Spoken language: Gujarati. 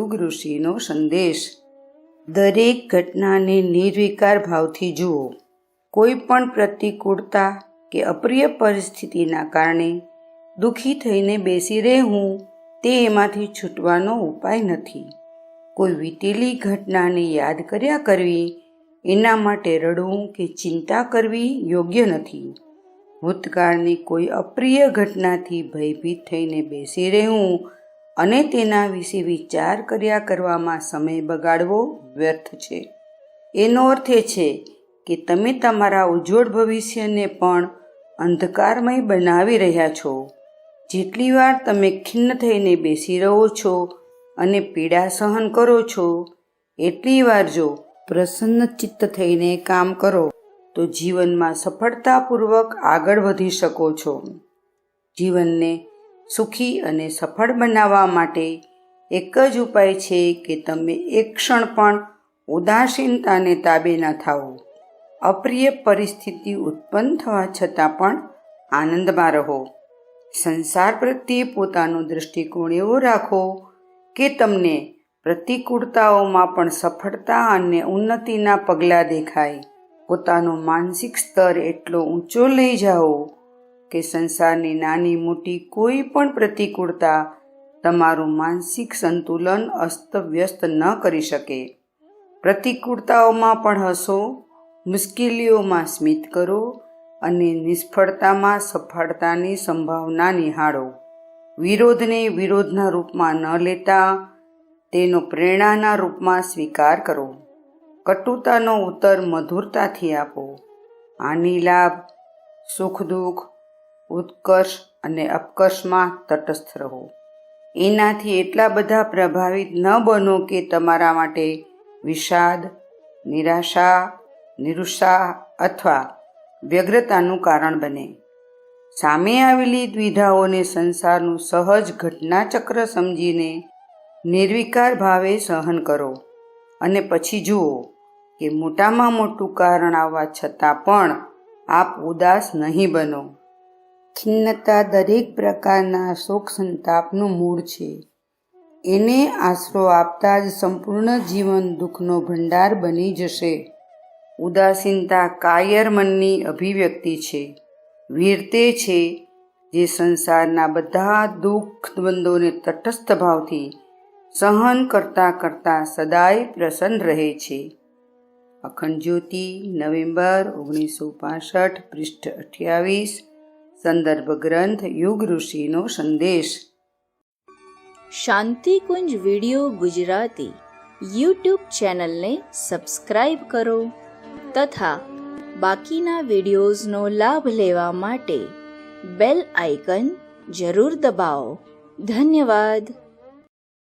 યુગ ઋષિનો સંદેશ. દરેક ઘટનાને નિર્વિકાર ભાવથી જુઓ. કોઈ પણ પ્રતિકૂળતા કે અપ્રિય પરિસ્થિતિના કારણે દુઃખી થઈને બેસી રહેવું તે એમાંથી છૂટવાનો ઉપાય નથી. કોઈ વીતેલી ઘટનાને યાદ કર્યા કરવી એના માટે રડવું કે ચિંતા કરવી યોગ્ય નથી. ભૂતકાળની કોઈ અપ્રિય ઘટનાથી ભયભીત થઈને બેસી રહેવું અને તેના વિશે વિચાર કર્યા કરવામાં સમય બગાડવો વ્યર્થ છે. એનો અર્થ એ છે કે તમે તમારા ઉજ્જવળ ભવિષ્યને પણ અંધકારમય બનાવી રહ્યા છો. જેટલી વાર તમે ખિન્ન થઈને બેસી રહો છો અને પીડા સહન કરો છો, એટલી વાર જો પ્રસન્ન ચિત્ત થઈને કામ કરો, તો જીવનમાં સફળતાપૂર્વક આગળ વધી શકો છો. જીવનને સુખી અને સફળ બનાવવા માટે એક જ ઉપાય છે કે તમે એક ક્ષણ પણ ઉદાસીનતાને તાબે ના થાઓ. અપ્રિય પરિસ્થિતિ ઉત્પન્ન થવા છતાં પણ આનંદમાં રહો. સંસાર પ્રત્યે પોતાનો દૃષ્ટિકોણ એવો રાખો કે તમને પ્રતિકૂળતાઓમાં પણ સફળતા અને ઉન્નતિના પગલાં દેખાય. પોતાનો માનસિક સ્તર એટલો ઊંચો લઈ જાઓ કે સંસારની નાની મોટી કોઈ પણ પ્રતિકૂળતા તમારું માનસિક સંતુલન અસ્તવ્યસ્ત ન કરી શકે. પ્રતિકૂળતાઓમાં પણ હસો, મુશ્કેલીઓમાં સ્મિત કરો અને નિષ્ફળતામાં સફળતાની સંભાવના નિહાળો. વિરોધને વિરોધના રૂપમાં ન લેતા તેનો પ્રેરણાના રૂપમાં સ્વીકાર કરો. કટુતાનો ઉત્તર મધુરતાથી આપો. આની લાભ, સુખ દુઃખ ઉત્કર્ષ અને અપકર્ષમાં તટસ્થ રહો. એનાથી એટલા બધા પ્રભાવિત ન બનો કે તમારા માટે વિષાદ, નિરાશા નિરુત્સાહ અથવા વ્યગ્રતાનું કારણ બને. સામે આવેલી દ્વિધાઓને સંસારનું સહજ ઘટનાચક્ર સમજીને નિર્વિકાર ભાવે સહન કરો અને પછી જુઓ કે મોટામાં મોટું કારણ આવવા છતાં પણ આપ ઉદાસ નહીં બનો. ખિન્નતા દરેક પ્રકારના શોક સંતાપનું મૂળ છે. એને આશરો આપતા જ સંપૂર્ણ જીવન દુઃખનો ભંડાર બની જશે. ઉદાસીનતા કાયર મનની અભિવ્યક્તિ છે. વીર તે છે જે સંસારના બધા દુઃખ દ્વંદોને તટસ્થ ભાવથી સહન કરતાં કરતાં સદાય પ્રસન્ન રહે છે. અખંડ જ્યોતિ નવેમ્બર ઓગણીસો પાસઠ પૃષ્ઠ અઠ્યાવીસ સંદર્ભ ગ્રંથ યુગ ઋષિનો સંદેશ. શાંતિકુંજ વિડિયો ગુજરાતી યુટ્યુબ ચેનલને સબસ્ક્રાઇબ કરો તથા બાકીના વિડિયોઝનો લાભ લેવા માટે બેલ આઇકન જરૂર દબાવો. ધન્યવાદ.